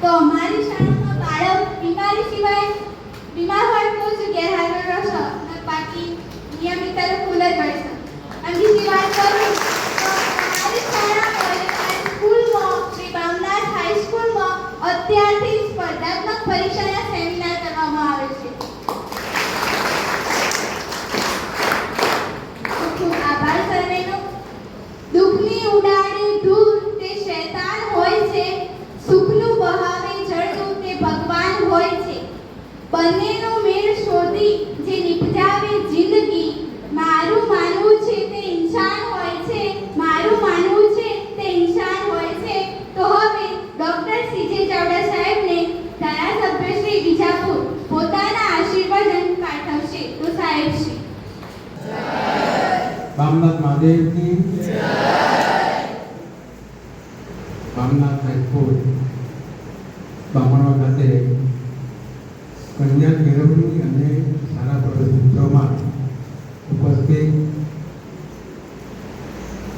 તો અમારી શાળામાં બાળક બીમારી સિવાય બીમાર હોય તો જ ગેરહાજર રહેશે અને બાકી નિયમિત ફૂલ જ હોય છે. અને બીજી વાત કરું તો અમારી શાળા કોલેજ સ્કૂલમાં શ્રી બામનાથ હાઈસ્કૂલમાં અત્યારથી જ સ્પર્ધાત્મક પરીક્ષાના સેમિનાર કરવામાં આવે છે ખૂબ ખૂબ આભાર સર્વેનો દુઃખની ઉડાડે ધૂળ તે શૈતાન હોય છે સુખનું બહાવે જળતું તે ભગવાન હોય છે બંનેનો મેળ શોધી જે નિપજાવે જિંદગી. મારું માનવું છે તે ઇન્સાન હોય છે. મારું માનવું છે તે ઇન્સાન હોય છે. તો હવે ડોક્ટર સીજે ચાવડા સાહેબને ધારાસભ્ય શ્રી બીજાપુર પોતાના આશીર્વાદન પાઠવશે. તો સાહેબ શ્રી. રામનાથ મહાદેવની રામનાથ હાઈસ્કૂલ બામણવા ખાતે કન્યા કેળવણી અને શાળા પ્રવેશ ઉત્સવમાં ઉપસ્થિત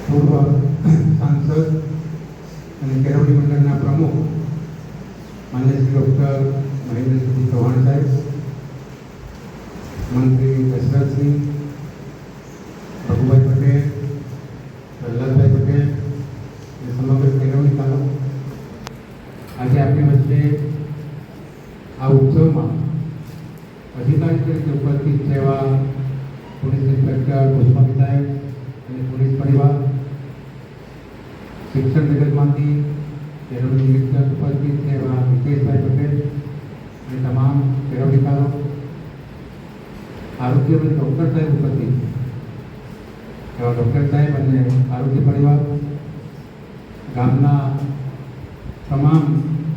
પૂર્વ સાંસદ અને કેળવણી મંડળના પ્રમુખ માન્ય શ્રી ડૉક્ટર મહેન્દ્રસિંહ ચૌહાણ સાહેબ, મંત્રી દશરથસિંહ ભગુભાઈ પટેલ, પ્રહલાદભાઈ પટેલ સમગ્ર કેળવણી તાલુકો. આજે આપણી વચ્ચે તરીકે ઉપસ્થિત પોલીસ ઇન્સ્પેક્ટર પુષ્પક સાહેબ અને પોલીસ પરિવાર, શિક્ષણ જગતમાંથી કેળવણી નિરીક્ષક ઉપસ્થિત છે એવા હિતેશભાઈ પટેલ અને તમામ કેળવણીકારો આરોગ્ય અને ડૉક્ટર સાહેબ ઉપસ્થિત છે એવા ડૉક્ટર સાહેબ અને આરોગ્ય પરિવાર, ગામના તમામ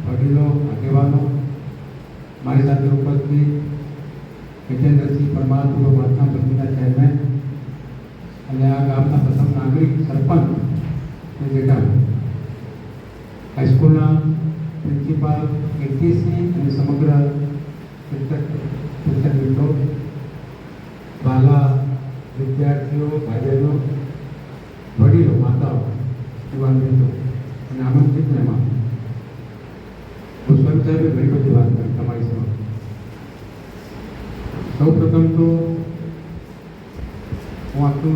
વડીલો, આગેવાનો, મારી સાથે ઉપસ્થિત હિતેન્દ્રસિંહ પરમાર પૂર્વ પ્રાર્થના સમિતિના ચેરમેન અને આ ગામના પ્રથમ નાગરિક સરપંચ અને જેઠા હાઈસ્કૂલના પ્રિન્સિપાલ કીર્તિસિંહ અને સમગ્ર શિક્ષક શિક્ષક મિત્રો વાલા વિદ્યાર્થીઓ બહેનો વડીલો, માતાઓ, યુવાન મિત્રો, અને આમંત્રિત મહેમાન. પુષ્પક સાહેબે ઘણી બધી વાત કરી તમારી સમક્ષ. સૌ પ્રથમ તો હું આખું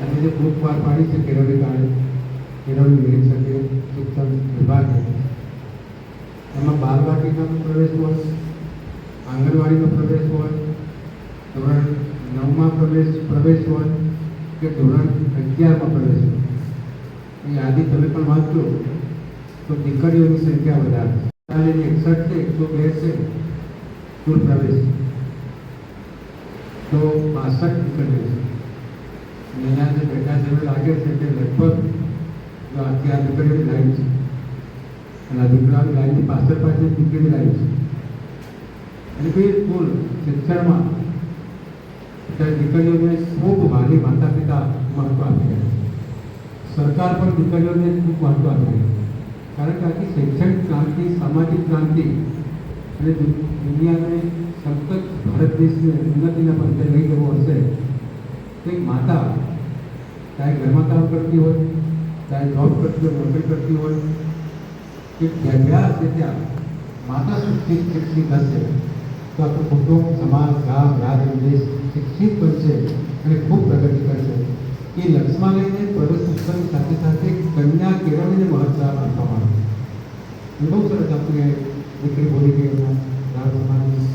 આજે જે ગ્રુપ પાર પાડી છે કેળવણી કાળે કેળવણી શકે, શિક્ષણ વિભાગે. એમાં બાલવાટિકાનો પ્રવેશ હોય, આંગણવાડીનો પ્રવેશ હોય, ધોરણ નવમાં પ્રવેશ પ્રવેશ હોય કે ધોરણ અગિયારમાં પ્રવેશ હોય. એ યાદી તમે પણ વાંચો તો દીકરીઓની સંખ્યા વધારે. એકસઠ છે, એકસો બે છે. પ્રવેશ તો બાસઠ નીકળે છે. અહીંયા જે બેઠા છે લાગે છે કે લગભગ આખી આ દીકરીની લાઈન છે. અને આ દીકરાની લાઈનની પાછળ પાછળ દીકરીની લાઈન છે. અને બિલકુલ શિક્ષણમાં અત્યારે દીકરીઓને ખૂબ ભારે માતા પિતા મહત્વ આપી રહ્યા સરકાર પણ દીકરીઓને ખૂબ મહત્વ આપી રહી છે. કારણ કે આખી શૈક્ષણિક ક્રાંતિ, સામાજિક ક્રાંતિ અને દુનિયાને સતત ભારત દેશને ઉન્નતિના પંથે લઈ જવો હશે તો એક માતા ચાહે ઘરમાં કામ કરતી હોય ચાહે જોબ કરતી હોય નોકરી કરતી હોય કે જ્યાં જ્યાં હશે ત્યાં માતા શિક્ષિત શિક્ષિત હશે તો આપણું કુટુંબ સમાજ ગામ રાજ્ય દેશ શિક્ષિત બનશે અને ખૂબ પ્રગતિ કરશે એ લક્ષ્યમાં લઈને પ્રવેશ ઉત્સવની સાથે સાથે કન્યા કેળવણીને મહત્વ આપવામાં આવે છે બહુ સરસ આપણે દીકરી બોલી ગઈ રામ સમાજની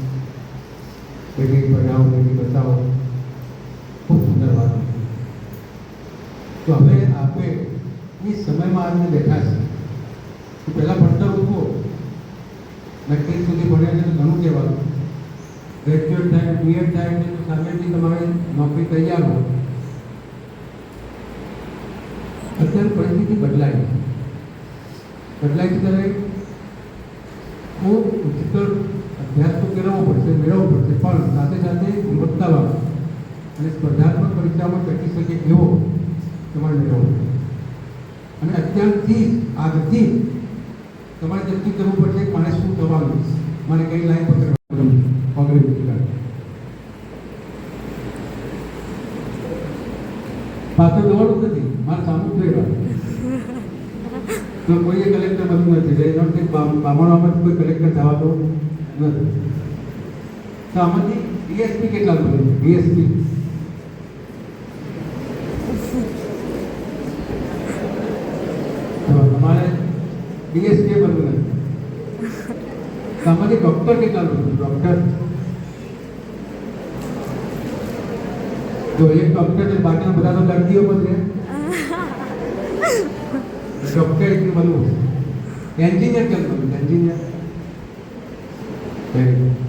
બેટી પઢાઓ બેટી બચાવો ખૂબ સુંદર વાત. તો હવે આપણે એ સમયમાં આવીને બેઠા છે તો પહેલાં ભણતર ઉઠવો મેટ્રિક સુધી ભણ્યા છે ઘણું કહેવાનું ગ્રેજ્યુએટ થાય બીએડ થાય છે સામેથી તમારે નોકરી તૈયાર હોય અત્યારે પરિસ્થિતિ બદલાઈ છે બદલાઈ છે ત્યારે ખૂબ તો પડશે મેળવવો પડશે પણ સાથે સાથે ગુણવત્તાવાળો. અને સ્પર્ધાત્મક પરીક્ષામાં ટકી શકે એવો તમારે મેળવવો પડશે અને અત્યારથી આજથી તમારે નક્કી કરવું પડશે મારે શું થવાનું મારે કઈ લાઈન પકડવાનું કોંગ્રેસ પાછળ દોડવું નથી. મારે સામું ફેરવા તો કોઈએ કલેક્ટર બનવું નથી. એટલે બામ- કોઈ કલેક્ટર થવા તો નથી. તો આમાંથી ડીએસપી કેટલા બને ડીએસપી તો તમારે ડીએસપી બનવું નથી તો આમાંથી ડૉક્ટર કેટલા બનવું ડૉક્ટર જો એક ડૉક્ટર છે બાકીના બધા તો દર્દીઓ પણ છે ડૉક્ટર એટલું બનવું એન્જિનિયર કેમ બનવું એન્જિનિયર વેરી ગુડ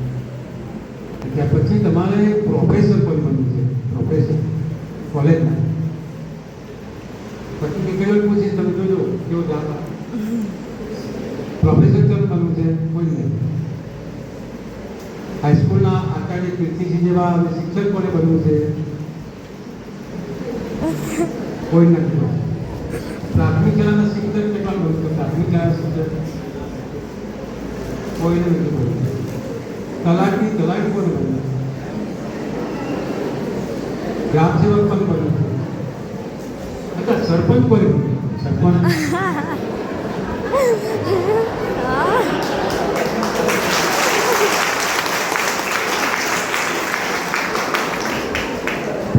ત્યાં પછી તમારે પ્રોફેસર કોઈ બનવું છે પ્રોફેસર કોલેજના પછી નીકળ્યો પૂછીશ તમે જોજો કેવો જાતા પ્રોફેસર કેમ બનવું છે કોઈ નહીં હાઈસ્કૂલના આચાર્ય કીર્તિસિંહ જેવા શિક્ષક કોને બનવું છે કોઈ નથી પ્રાથમિક શાળાના શિક્ષક કેટલા બનવું છે પ્રાથમિક શાળા શિક્ષક કોઈને નથી બનવું તલાટી તલાટી કોને બનવું ગ્રામ સેવક કોને બનવું છે અચ્છા સરપંચ કોને બનવું સરપંચ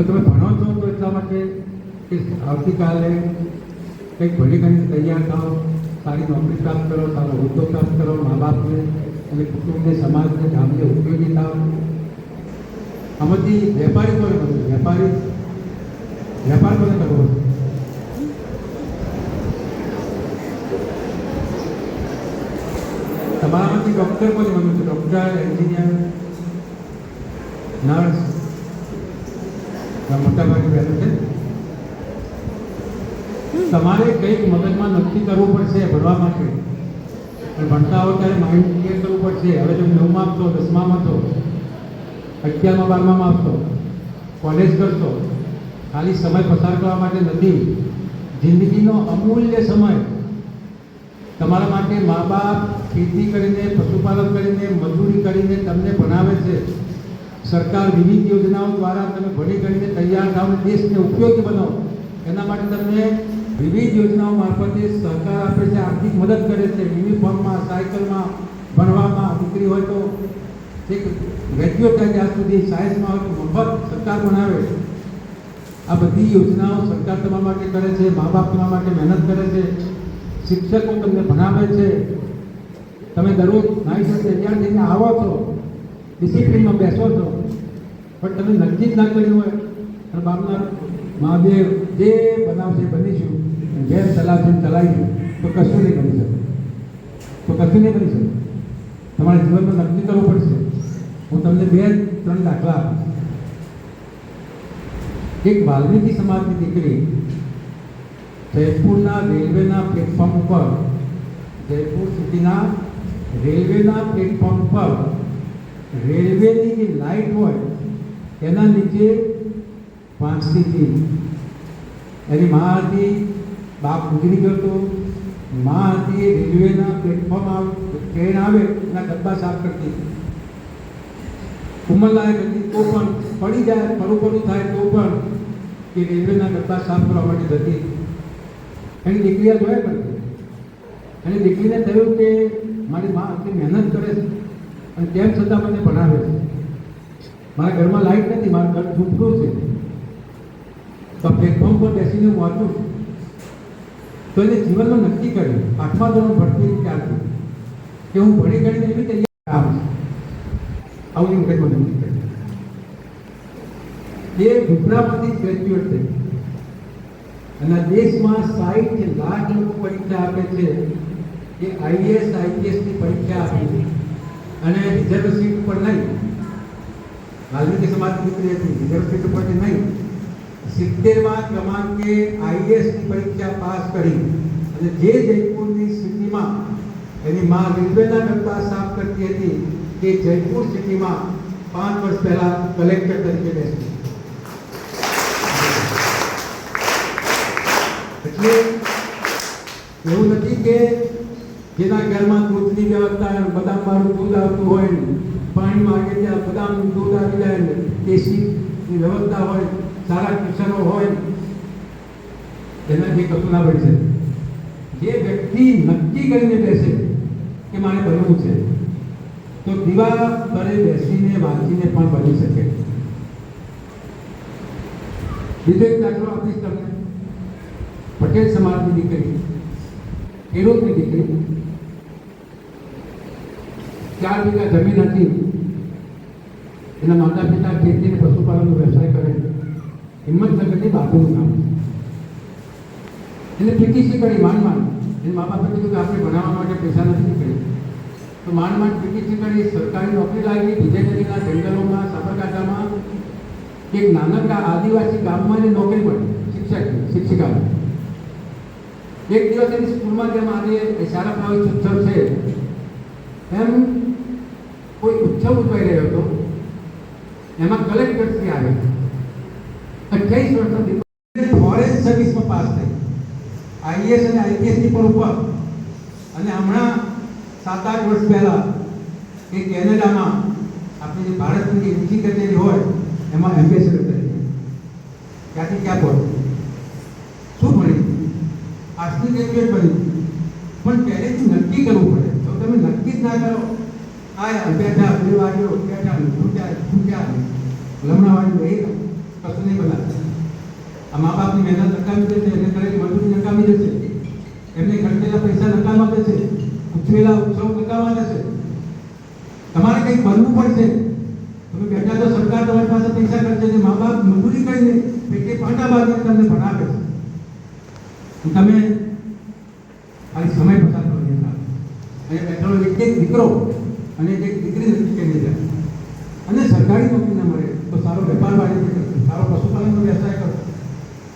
તો તમે ભણો છો તો એટલા માટે કે આવતીકાલે કંઈક ભણી ગણી તૈયાર થાઓ, સારી નોકરી પ્રાપ્ત કરો, સારો હોદ્દો પ્રાપ્ત કરો મા બાપને અને કુટુંબને, સમાજને ગામને ઉપયોગી થાવ આમાંથી વેપારી કોને બનવું વેપારી? વેપાર કોને કરવો? તમારામાંથી ડૉક્ટર કોને બનવું છે ડૉક્ટર એન્જિનિયર નર્સ મોટાભાગની બહેનો છે. તમારે કંઈક મગજમાં નક્કી કરવું પડશે ભણવા માટે. ભણતા હોય ત્યારે માઇન્ડ ક્લિયર કરવું પડશે. હવે તમે નવમાં આપશો દસમાં આપશો અગિયારમાં બારમામાં આપશો કોલેજ કરશો, ખાલી સમય પસાર કરવા માટે નથી. જિંદગીનો અમૂલ્ય સમય તમારા માટે મા બાપ ખેતી કરીને, પશુપાલન કરીને, મજૂરી કરીને તમને ભણાવે છે. સરકાર વિવિધ યોજનાઓ દ્વારા તમે ભણી ગણીને તૈયાર થાવ દેશને ઉપયોગી બનાવો, એના માટે તમને વિવિધ યોજનાઓ મારફતે સરકાર આપે છે આર્થિક મદદ કરે છે. યુનિફોર્મમાં, સાયકલમાં, ભણવામાં દીકરી હોય તો એક ગ્રેજ્યુએટ ત્યાં સુધી સાયન્સમાં હોય તો મફત સરકાર ભણાવે. આ બધી યોજનાઓ સરકાર તમારા માટે કરે છે મા બાપ તમારા માટે મહેનત કરે છે, શિક્ષકો તમને ભણાવે છે. તમે દરરોજ નાઈ તૈયાર થઈને આવો છો. ડિસિપ્લિનમાં બેસો છો. પણ તમે નક્કી જ ના કર્યું હોય અને બાપના મહાદેવ જે બનાવશે બનીશું જેમ ચલાવશે ચલાવીશું. તો કશું નહીં બની શકે. તો કશું નહીં બની શકે. તમારે જીવનમાં નક્કી કરવું પડશે. હું તમને બે ત્રણ દાખલા આપીશ એક વાલ્મીકી સમાજની દીકરી જયપુરના રેલવેના પ્લેટફોર્મ ઉપર, જયપુર સિટીના રેલવેના પ્લેટફોર્મ પર રેલવેની જે લાઇટ હોય, એના નીચે પાંચથી એની મા હતી, બાપ ગુજરી હતો. મા હતી એ રેલવેના પ્લેટફોર્મ આવે ટ્રેન આવે, એના ડબ્બા સાફ કરતી. ઉંમરલાયક હતી તો પણ પડી જાય, પરુ પડું થાય, તો પણ. એ રેલવેના ડબ્બા સાફ કરવા માટે જતી. એની દીકરી આ જોયા કરતી એની દીકરીને થયું કે મારી મા આટલી મહેનત કરે છે. અને તેમ છતાં મને ભણાવે છે. મારા ઘરમાં લાઈટ નથી, મારા ઘર ઝૂંપડું છે. તો પ્લેટફોર્મ પર બેસીને હું વાંચું છું. તો એને જીવનમાં નક્કી કર્યું, આઠમા ધોરણ ભણતી ત્યારથી કે હું ભણી કરીને એવી તૈયાર આવું આવું એવું કંઈ મને નક્કી કર્યું. એ ઝૂંપડામાંથી ગ્રેજ્યુએટ થઈ. અને દેશમાં સાઠ લાખ લોકો પરીક્ષા આપે છે. એ આઈએસ આઈપીએસની પરીક્ષા આપી અને રિઝર્વ સીટ ઉપર નહીં. વાલ્મીકી સમાજની દીકરી હતી રિઝર્વ સીટ ઉપરથી નહીં? સિત્તેરમાં ક્રમાંકે આઈએસની પરીક્ષા પાસ કરી અને જે જયપુરની સ્થિતિમાં એની માં રેલવેના ડબ્બા સાફ કરતી હતી કે જયપુર સિટીમાં પાંચ વર્ષ પહેલા કલેક્ટર તરીકે બેસી. એટલે એવું નથી કે જેના ઘરમાં દૂધની વ્યવસ્થા હોય, બદામવાળું દૂધ આવતું હોય પાણી માગે ત્યાં બદામનું દૂધ આવી જાય ને દેશીની વ્યવસ્થા હોય સારા કિશનો હોય એનાથી કશું ના પડશે જે વ્યક્તિ નક્કી કરીને બેસે કે મારે બનવું છે તો દીવા તળે બેસીને વાંચીને પણ બની શકે. બીજો એક દાખલો આપીશ તમને. પટેલ સમાજની દીકરી ખેડૂતની દીકરી. ચાર વીઘા જમીન હતી એના માતા પિતા ખેતી અને પશુપાલનનો વ્યવસાય કરે હિંમતનગરની બાપુનું નામ એને પીટીસી કરી માંડ માંડ એને મા બાપે કીધું કે આપણે ભણાવવા માટે પૈસા નથી કરી તો માંડ માંડ પીટીસી કરી સરકારી નોકરી લાગી વિજયનગરના જંગલોમાં સાબરકાંઠામાં એક નાનકડા આદિવાસી ગામમાં એને નોકરી મળી શિક્ષક શિક્ષિકા એક દિવસ એની સ્કૂલમાં જેમ આજે શાળા પ્રવેશ ઉત્સવ છે એમ કોઈ ઉત્સવ ઉજવાઈ રહ્યો હતો. એમાં કલેક્ટર શ્રી આવ્યા અઠ્યાવીસ વર્ષનો ફોરેસ્ટ સર્વિસમાં પાસ થઈ આઈએસ અને આઈપીએસની પણ ઉપર. અને હમણાં સાત આઠ વર્ષ પહેલા એ કેનેડામાં આપણી જે ભારતની જે ઊંચી કચેરી હોય, એમાં એમ્બેસેડર તરીકે. ક્યાંથી ક્યાં પહોંચ્યું? શું ભણી આર્ટ્સની ગ્રેજ્યુએટ બની પણ પહેલેથી નક્કી કરવું પડે. તો તમે નક્કી જ ના કરો આ બેઠા વાગ્યો બેઠા ફૂટ્યા ફૂટ્યા લમણાવાળી એ કશું નહીં બનાવે આ મા બાપની મહેનત નકામી છે, એને કરેલી મજૂરી નકામી છે. એમને ખર્ચેલા પૈસા નકામા જશે ઉછરેલા ઉત્સવ નકામા છે. તમારે કંઈક બનવું પડશે. તમે બેઠા તો સરકાર તમારી પાસે પૈસા ખર્ચે છે મા બાપ મજૂરી કરીને પેટે પાટા બાંધીને તમને ભણાવે છે. તમે ખાલી સમય પસાર કરો બેઠેલો એક એક અને એક દીકરી નક્કી કરી જાય અને સરકારી નોકરી ના મળે, તો સારો વેપાર વાણિજ્ય કરશું, સારો પશુપાલનનો વ્યવસાય કરશું,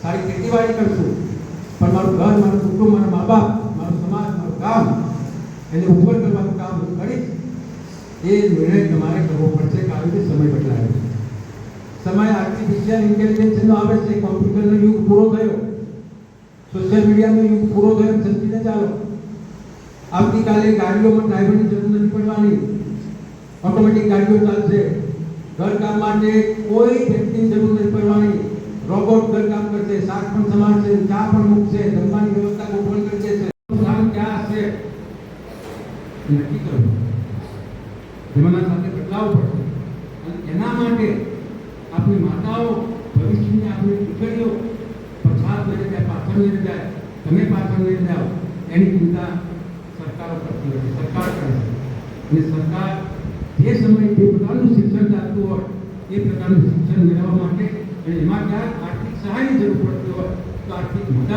સારી ખેતીવાડી કરશું. પણ મારું ઘર, મારું કુટુંબ, મારા મા બાપ, મારું સમાજ, મારું ગામ, એને ઉપર કરવાનું કામ હું કરીશ. એ નિર્ણય તમારે કરવો પડશે કારણ કે સમય બદલાયો છે. સમય આર્ટિફિશિયલ ઇન્ટેલિજન્સનો આવે છે કોમ્પ્યુટરનો યુગ પૂરો થયો. સોશિયલ મીડિયાનો યુગ પૂરો થયો સમજીને ચાલો. આવતીકાલે ગાડીઓમાં ડ્રાઈવરની જરૂર નથી પડવાની. ઓટોમેટિક ગાડીઓ ચાલશે. ઘરકામ માટે કોઈ વ્યક્તિની જરૂર નથી પડવાની. રોબોટ ઘરકામ કરશે, શાક પણ સમારશે, ચા પણ મૂકશે, જમવાની વ્યવસ્થા ગોઠવણ કરી દેશે સ્થાન ક્યાં હશે? નક્કી કરવું જમાના સાથે બદલાવ પડશે અને એના માટે આપણી માતાઓ ભવિષ્યની આપણી દીકરીઓ પછાત લઈને જાય, પાછળ નહીં જાય, તમે પાછળ નહીં જાઓ. એની ચિંતા સરકારો કરતી હોય છે સરકાર કરે છે અને સરકાર જે સમયે જે પ્રકારનું શિક્ષણ ચાલતું હોય એ પ્રકારનું શિક્ષણ મેળવવા માટે અને એમાં ક્યાંક આર્થિક સહાયની જરૂર પડતી હોય તો આર્થિક મદદ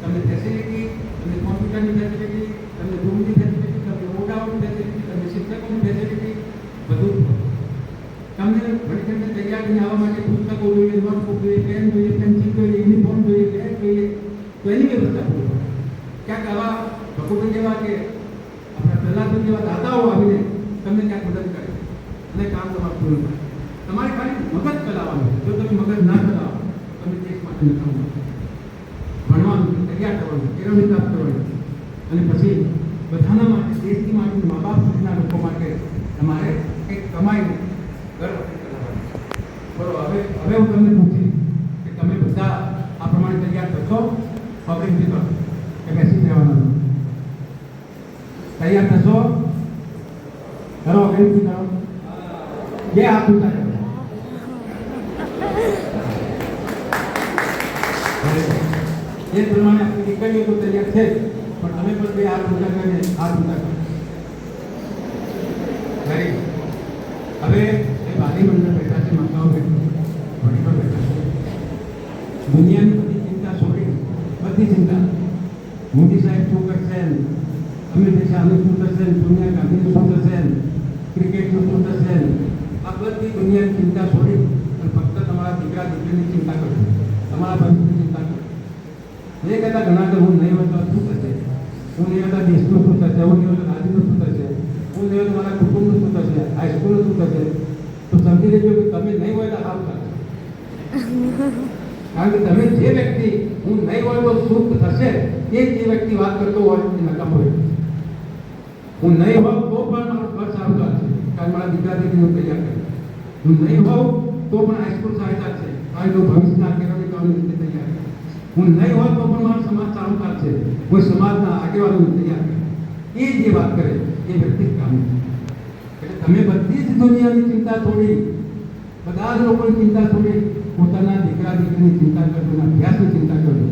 તમને ફેસિલિટી તમને કોમ્પ્યુટરની ફેસિલિટી તમને રૂમની ફેસિલિટી તમને ઓડાઉટની ફેસિલિટી તમને શિક્ષકોની ફેસિલિટી બધું જ મળે. તમને ભણતરને તૈયાર કરીને આવવા માટે પુસ્તકો જોઈએ નોટબુક જોઈએ પેન જોઈએ પેન્સિલ જોઈએ યુનિફોર્મ જોઈએ બેગ જોઈએ તો એની વ્યવસ્થા પૂરી પડે. ક્યાંક આવા ભગુભાઈ જેવા કે આપણા તમે જેવા દાદાઓ આવીને તમને ક્યાંક મદદ કરે અને કામ તમારું પૂરું કરે તમારે ખાલી મગજ ચલાવવાનું. જો તમે મગજ ના ચલાવો, તમે ચેક માટે નકામું. ભણવાનું તૈયાર કરવાનું કેળવણી પ્રાપ્ત કરવાની અને પછી બધાના માટે, દેશની માટે મા બાપ સુધીના લોકો માટે તમારે કંઈક કમાઈને ઘર વખતે ચલાવવાનું. બરોબર હવે હવે હું તમને પૂછી કે તમે બધા આ પ્રમાણે તૈયાર થશો પબ્લિક જીતો કે બેસી રહેવાના છો? તૈયાર થશો કરો અગ્રિમથી કરો બે હાથ ઊંચા કરો એ પ્રમાણે આપણી દીકરીઓ તો તૈયાર છે પણ તમે પણ બે હાથ ઊંચા કરીને હાથ ઊંચા કરો Very good. હવે એ બારી મંડળ બેઠા છે માતાઓ બેઠા વડીલો બેઠા છે દુનિયાની બધી ચિંતા છોડી બધી ચિંતા મોદી સાહેબ શું કરશે ને અમિત શાહનું શું થશે ને સોનિયા ગાંધીનું શું થશે ને ક્રિકેટનું શું થશે ને આ બધી દુનિયાની ચિંતા છોડી અને ફક્ત તમારા દીકરા દીકરીની ચિંતા કરજો તમારા ભવિષ્યની ચિંતા કરજો એ કહેતા ઘણા કે હું નહીં હોતો શું થશે હું નહીં હોતા દેશનું શું થશે હું નહીં હોતો રાજ્યનું શું થયું તો મારા કુટુંબનું શું થશે હાઈસ્કૂલનું શું થશે તો સમજી લેજો કે તમે નહીં હોય તો સારું થશે કારણ કે તમે જે વ્યક્તિ હું નહીં હોય તો સુખ થશે એ જે વ્યક્તિ વાત કરતો હોય એ નકામો હોય હું નહીં હોઉં તો પણ મારો ઘર સારું ચાલશે. કારણ મારા દીકરા દીકરીઓ તૈયાર કરે હું નહીં હોઉં તો પણ હાઈસ્કૂલ સારી ચાલશે. કારણ કે ભવિષ્યના આગેવાની કરવાની રીતે તૈયાર હું નહીં હોઉં તો પણ મારો સમાજ સારું ચાલશે. કોઈ સમાજના આગેવાનો તૈયાર કરે એ જે વાત કરે, એ વ્યક્તિ કામ એટલે તમે બધી જ દુનિયાની ચિંતા થોડી, બધા જ લોકોની ચિંતા થોડી, પોતાના દીકરા દીકરીની ચિંતા કરજો, અભ્યાસની ચિંતા કરજો.